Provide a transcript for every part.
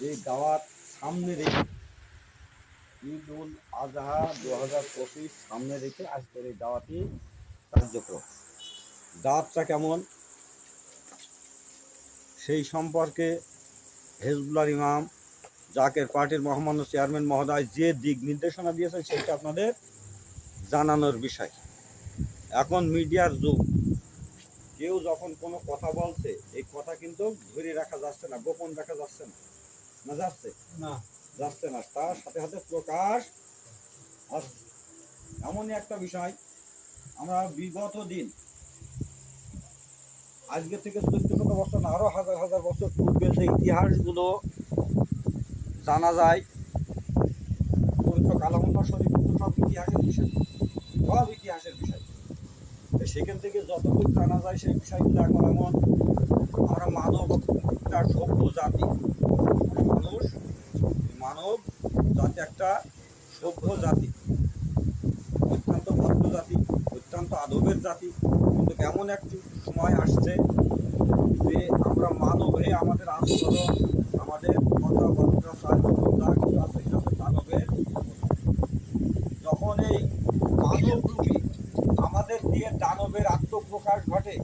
এই দাওয়াত সামনে রেখে ঈদ উল আজহা দু হাজার পঁচিশ সামনে রেখে আজকের এই দাওয়াতি কার্যক্রম। দাওয়াতটা কেমন? সেই সম্পর্কে হেজবুল্লার ইমাম জাকের পার্টির মহামান্য চেয়ারম্যান মহোদয় যে দিক নির্দেশনা দিয়েছেন সেটা আপনাদের জানানোর বিষয়। এখন মিডিয়ার যুগ। কেউ যখন কোনো কথা বলছে এই কথা কিন্তু ধরে রাখা যাচ্ছে না গোপন রাখা যাচ্ছে না। না যাচ্ছে? না। যাচ্ছে না। তার সাথে সাথে প্রকাশ আসছে। এমনই একটা বিষয় আমরা বিগত দিন আজকে থেকে চোদ্দ শত বছর না আরও হাজার হাজার বছর পূর্বে যে ইতিহাসগুলো জানা যায় পবিত্র কালামুল্লাহ শরীফ সব ইতিহাসের বিষয় সব ইতিহাসের বিষয় তো সেখান থেকে যতটুকু জানা যায় সেই বিষয়গুলো এখন এমন আমরা মানব একটা সভ্য জাতি, মানুষ, মানব জাতি একটা সভ্য জাতি, অত্যন্ত ভদ্র জাতি, অত্যন্ত আদবের জাতি। কিন্তু এমন একটি সময় আসছে যে আমরা মানব হয়ে আমাদের আন্দোলন, আমাদের কথাবার্তা সাহায্য আছে দানবের যখন এই মানব রূপী আমাদের দিয়ে দানবের আত্মপ্রকাশ ঘটে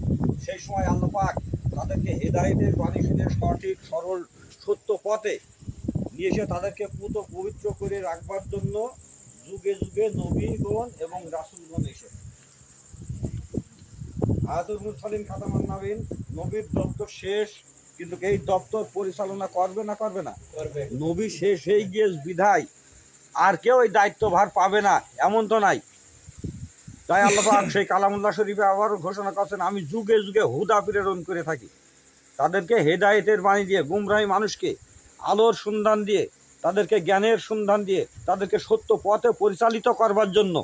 সেই সময় আল্লাহ পাক তাদেরকে হেদায়েতের বাণী শুনে সঠিক সরল সত্য পথে নিয়ে এসে তাদেরকে পুত পবিত্র করে রাখবার জন্য যুগে যুগে নবীগণ এবং রাসুলগণ এসে। আয়াতুল মুরসালিন খাতামান নাবিন নবীর দপ্তর শেষ কিন্তু এই দপ্তর পরিচালনা করবে না করবে না? করবে। নবী শেষ হয়ে গিয়ে বিধায় আর কেউ এই দায়িত্বভার পাবে না এমন তো নাই। তাই আল্লাহ সেই কালামুল্লাহ শরীফে আবারও ঘোষণা করছেন, আমি যুগে যুগে হুদা প্রেরণ করে থাকি। তাদেরকে হেদায়েতের বাণী দিয়ে, গুমরাহি মানুষকে আলোর সন্ধান দিয়ে, তাদেরকে জ্ঞানের সন্ধান দিয়ে, তাদেরকে সত্য পথে পরিচালিত করবার জন্য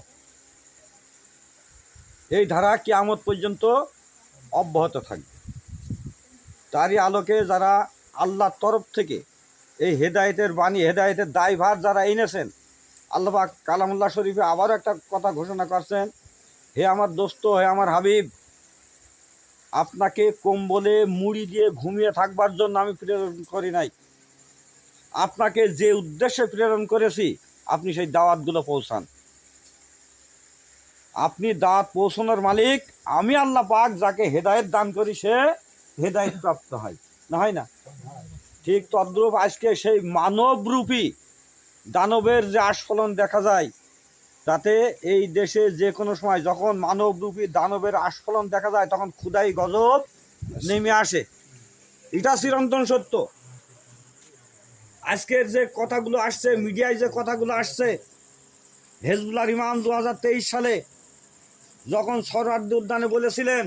এই ধারা কি কিয়ামত পর্যন্ত অব্যাহত থাকবে। তারই আলোকে যারা আল্লাহর তরফ থেকে এই হেদায়েতের বাণী, হেদায়েতের দায়ভার যারা এনেছেন, আল্লাহ কালামুল্লাহ শরীফে আবারও একটা কথা ঘোষণা করছেন হে আমার দোস্ত, হে আমার হাবিব, আপনাকে কম্বলে মুড়ি দিয়ে ঘুমিয়ে থাকবার জন্য আমি প্রেরণ করি নাই। আপনাকে যে উদ্দেশ্যে প্রেরণ করেছি, আপনি সেই দাওয়াতগুলো পৌঁছান। আপনি দাওয়াত পৌঁছানোর মালিক, আমি আল্লাহ পাক যাকে হেদায়েত দান করি, সে হেদায়েত প্রাপ্ত হয়। না হয় না? ঠিক তদ্রূপ আজকে সেই মানবরূপী দানবের যে আস্ফলন দেখা যায় তাতে এই দেশে যে কোনো সময় যখন মানবরূপী দানবের আস্ফলন দেখা যায়, তখন ক্ষুদাই গজব নেমে আসে। এটা চিরন্তন সত্য। আজকের যে কথাগুলো আসছে, মিডিয়ায় যে কথাগুলো আসছে, হেজবুল্লাহ ইমাম দু সালে যখন সরহার্দি উদ্যানে বলেছিলেন,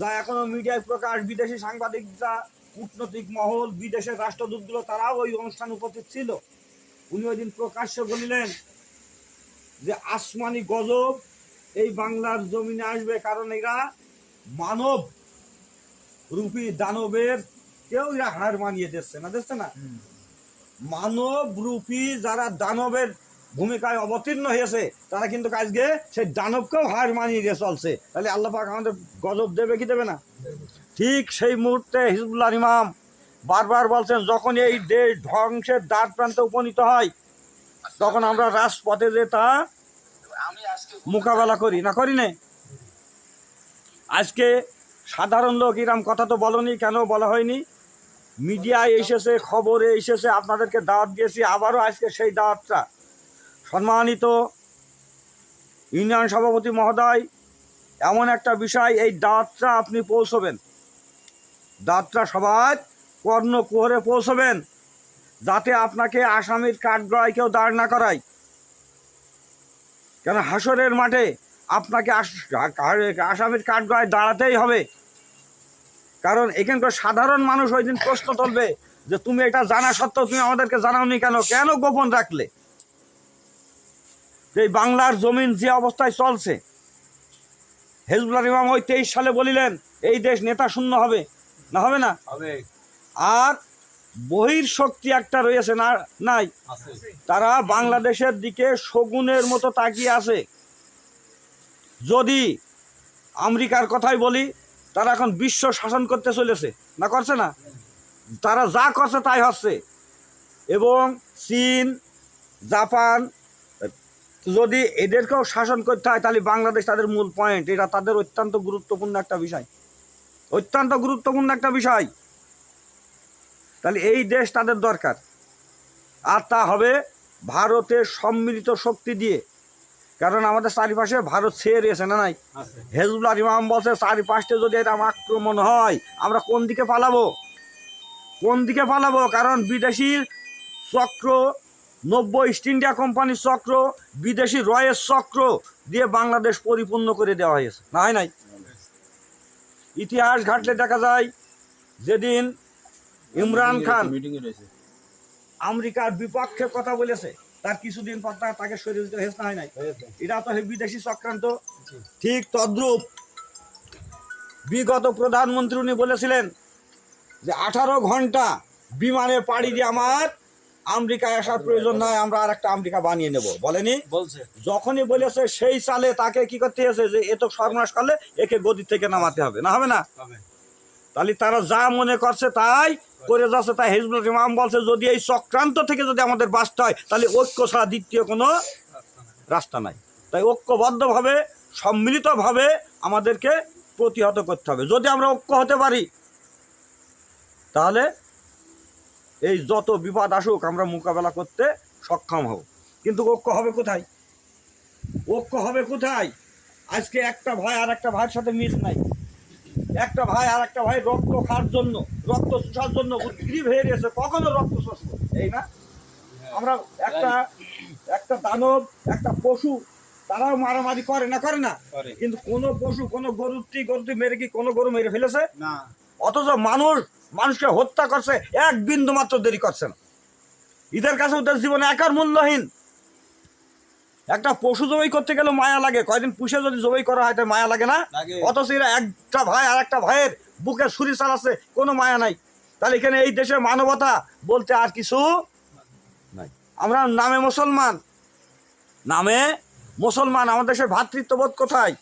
যা এখনও মিডিয়ায় প্রকাশ, বিদেশি সাংবাদিকরা, কূটনৈতিক মহল, বিদেশের রাষ্ট্রদূতগুলো, তারাও ওই অনুষ্ঠানে উপস্থিত ছিল। উনি ওই দিন প্রকাশ্যে বলিলেন যে আসমানি গজব এই বাংলার জমিনে আসবে কারণ এরা মানব রূপী দানবের কেউ এরা হার মানিয়ে দিচ্ছে না দেখছে না। মানব রূপী যারা দানবের ভূমিকায় অবতীর্ণ হয়েছে তারা কিন্তু আজকে সেই দানবকেও হার মানিয়ে দিয়ে চলছে। তাহলে আল্লাহ পাক আমাদের গজব দেবে কি দেবে না? ঠিক সেই মুহূর্তে হিজবুল্লাহ ইমাম বারবার বলছেন যখন এই দেশ ধ্বংসের দ্বার প্রান্তে উপনীত হয় তখন আমরা রাজপথে যে তা মোকাবেলা করি, না করি না? আজকে সাধারণ লোক ইরাম কথা তো বলনি, কেন বলা হয়নি? মিডিয়ায় এসেছে, খবরে এসেছে, আপনাদেরকে দাওয়াত দিয়েছি, আবারও আজকে সেই দাওয়াতটা। সম্মানিত ইউনিয়ন সভাপতি মহোদয়, এমন একটা বিষয়, এই দাওয়াতটা আপনি পৌঁছবেন। দাঁতটা সবার কর্ণ কুহরে পৌঁছবেন, যাতে আপনাকে আসামির কাঠগড়ায় কেউ দাঁড় না করায়। কেন হাসরের মাঠে আপনাকে আস- আসামির কাঠগড়ায় দাঁড়াতেই হবে? কারণ এখানকার সাধারণ মানুষ ওই দিন প্রশ্ন তুলবে যে তুমি এটা জানা সত্ত্বেও তুমি আমাদেরকে জানাওনি কেন? কেন গোপন রাখলে? যে এই বাংলার জমিন যে অবস্থায় চলছে হেজবুল্লাহ ইমাম ওই তেইশ সালে বলিলেন এই দেশ নেতা শূন্য হবে। না হবে না? হবে। আর বহির শক্তি একটা রয়েছে না নাই। তারা বাংলাদেশের দিকে শগুনের মতো তাকিয়ে আছে। যদি আমেরিকার কথাই বলি তারা এখন বিশ্ব শাসন করতে চলেছে। না করছে না? তারা যা করছে তাই হচ্ছে। এবং চীন জাপান যদি এদেরকেও শাসন করতে হয় তাহলে বাংলাদেশ তাদের মূল পয়েন্ট এটা তাদের অত্যন্ত গুরুত্বপূর্ণ একটা বিষয়। অত্যন্ত গুরুত্বপূর্ণ একটা বিষয়। তাহলে এই দেশ তাদের দরকার। আর তা হবে ভারতের সম্মিলিত শক্তি দিয়ে। কারণ আমাদের চারিপাশে ভারত ছেয়ে রয়েছে না নাই? হেজবুল্লাহ ইমাম বলছে চারিপাশে যদি এরকম আক্রমণ হয় আমরা কোন দিকে পালাবো? কোন দিকে পালাবো? কারণ বিদেশি চক্র নব্য ইস্ট ইন্ডিয়া কোম্পানির চক্র বিদেশি রয়ের চক্র দিয়ে বাংলাদেশ পরিপূর্ণ করে দেওয়া হয়েছে। না হয় নাই? ইতিহাস ঘাটলে দেখা যায় যেদিন ইমরান খান। আমেরিকার বিপক্ষে কথা বলেছে। তার কিছুদিন পর তাকে সরিয়ে দিতে হয়েছে হয় নাই? এটা তো বিদেশি চক্রান্ত। ঠিক তদ্রূপ বিগত প্রধানমন্ত্রী উনি বলেছিলেন যে আঠারো ঘণ্টা বিমানে পাড়ি দিয়ে আমার আমেরিকায় আসার প্রয়োজন নয় আমরা আর একটা আমেরিকা বানিয়ে নেব। বলেনি? বলছে। যখনই বলেছে সেই সালে তাকে কি করতে হয়েছে যে এ তো সর্বনাশ করলে একে গদি থেকে নামাতে হবে। না হবে না? তাহলে তারা যা মনে করছে তাই করে যাচ্ছে, তাই হিজবুল ইমাম বলছে, যদি এই চক্রান্ত থেকে যদি আমাদের বাঁচতে হয়, তাহলে ঐক্য ছাড়া দ্বিতীয় কোনো রাস্তা নাই। তাই ঐক্যবদ্ধভাবে, সম্মিলিতভাবে আমাদেরকে প্রতিহত করতে হবে। যদি আমরা ঐক্য হতে পারি, তাহলে এই যত বিপদ আসুক, আমরা মোকাবেলা করতে সক্ষম হব। কিন্তু ঐক্য হবে কোথায়? ঐক্য হবে কোথায়? আজকে একটা ভাই আর একটা ভাইয়ের সাথে মিল নাই। একটা ভাই আর একটা ভাই রক্ত খাওয়ার জন্য রক্ত চুষার জন্য উদ্গ্রীব হয়ে গেছে কখনো রক্ত শোষবো এই না? আমরা একটা একটা দানব একটা পশু তারাও মারামারি করে না করে না। করে। কিন্তু কোনো পশু কোনো গরুটি গরুটি মেরে কি কোনো গরু মেরে ফেলেছে? না। অথচ মানুষ মানুষকে হত্যা করছে এক বিন্দু মাত্র দেরি করছে না। ঈদের কাছে ওদের জীবনে একার মূল্যহীন। একটা পশু জবাই করতে গেলে মায়া লাগে। কয়দিন পুষে যদি জবাই করা হয় তাই মায়া লাগে না? অথচ এরা একটা ভাই আর একটা ভাইয়ের বুকে ছুরি চালাচ্ছে কোনো মায়া নাই। তাহলে এখানে এই দেশের মানবতা বলতে আর কিছু নাই। আমরা নামে মুসলমান। নামে মুসলমান আমাদের দেশের ভাতৃত্ববোধ কোথায়?